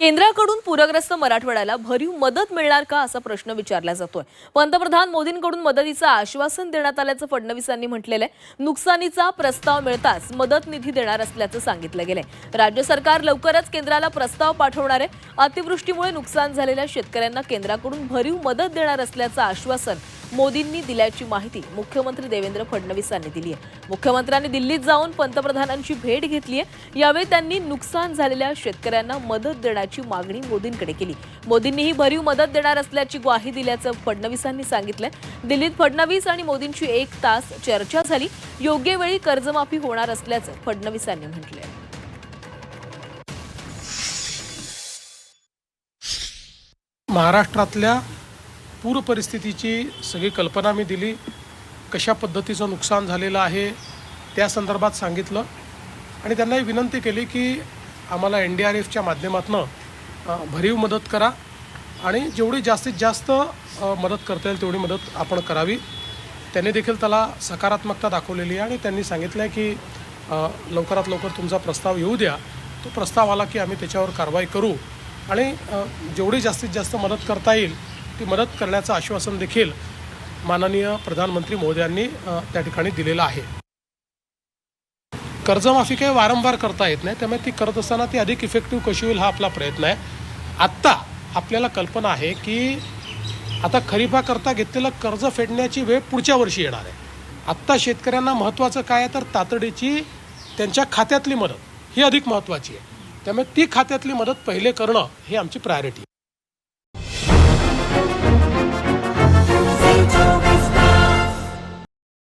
केंद्राकडून पूरग्रस्त मराठवाड्याला भरीव मदत मिळणार का असा प्रश्न विचारला जातोय. पंतप्रधान मोदींकडून मदतीचं आश्वासन देण्यात आल्याचं फडणवीसांनी म्हटलेलं आहे. नुकसानीचा प्रस्ताव मिळताच मदत निधी देणार असल्याचं सांगितलं गेलंय. राज्य सरकार लवकरच केंद्राला प्रस्ताव पाठवणार आहे. अतिवृष्टीमुळे नुकसान झालेल्या शेतकऱ्यांना केंद्राकडून भरीव मदत देणार असल्याचं आश्वासन मोदींनी दिल्याची माहिती मुख्यमंत्री देवेंद्र फडणवीसांनी दिली आहे. मुख्यमंत्र्यांनी दिल्लीत जाऊन पंतप्रधानांची भेट घेतली आहे. यावेळी त्यांनी नुकसान झालेल्या शेतकऱ्यांना मदत देण्याची मागणी मोदींकडे केली. मोदींनीही भरीव मदत देणार असल्याची ग्वाही दिल्याचं फडणवीसांनी सांगितलंय दिल्लीत फडणवीस आणि मोदींची एक तास चर्चा झाली. योग्य वेळी कर्जमाफी होणार असल्याचं फडणवीसांनी म्हटलंय. महाराष्ट्रातल्या पूर परिस्थितीची सगळी कल्पना मी दिली. कशा पद्धतीचं नुकसान झालेलं आहे त्या संदर्भात सांगितलं. आणि त्यांनाही विनंती केली की आम्हाला एन डी आर एफच्या माध्यमातून भरीव मदत करा आणि जेवढी जास्तीत जास्त मदत करता येईल तेवढी मदत आपण करावी. त्यांनी देखील त्याला सकारात्मकता दाखवलेली आहे आणि त्यांनी सांगितलं आहे की लवकरात लवकर तुमचा प्रस्ताव येऊ द्या. तो प्रस्ताव आला की आम्ही त्याच्यावर कारवाई करू आणि जेवढी जास्तीत जास्त मदत करता येईल ती मदत करण्याचं आश्वासन देखील माननीय प्रधानमंत्री मोदयांनी यांनी त्या ठिकाणी दिलेलं आहे. कर्जमाफी काही वारंवार करता येत नाही त्यामुळे ती करत असताना ती अधिक इफेक्टिव्ह कशी होईल हा आपला प्रयत्न आहे. आत्ता आपल्याला कल्पना आहे की आता खरीपाकरता घेतलेलं कर्ज फेडण्याची वेळ पुढच्या वर्षी येणार आहे. आत्ता शेतकऱ्यांना महत्त्वाचं काय आहे तर तातडीची त्यांच्या खात्यातली मदत ही अधिक महत्त्वाची आहे. त्यामुळे ती खात्यातली मदत पहिले करणं ही आमची प्रायोरिटी आहे.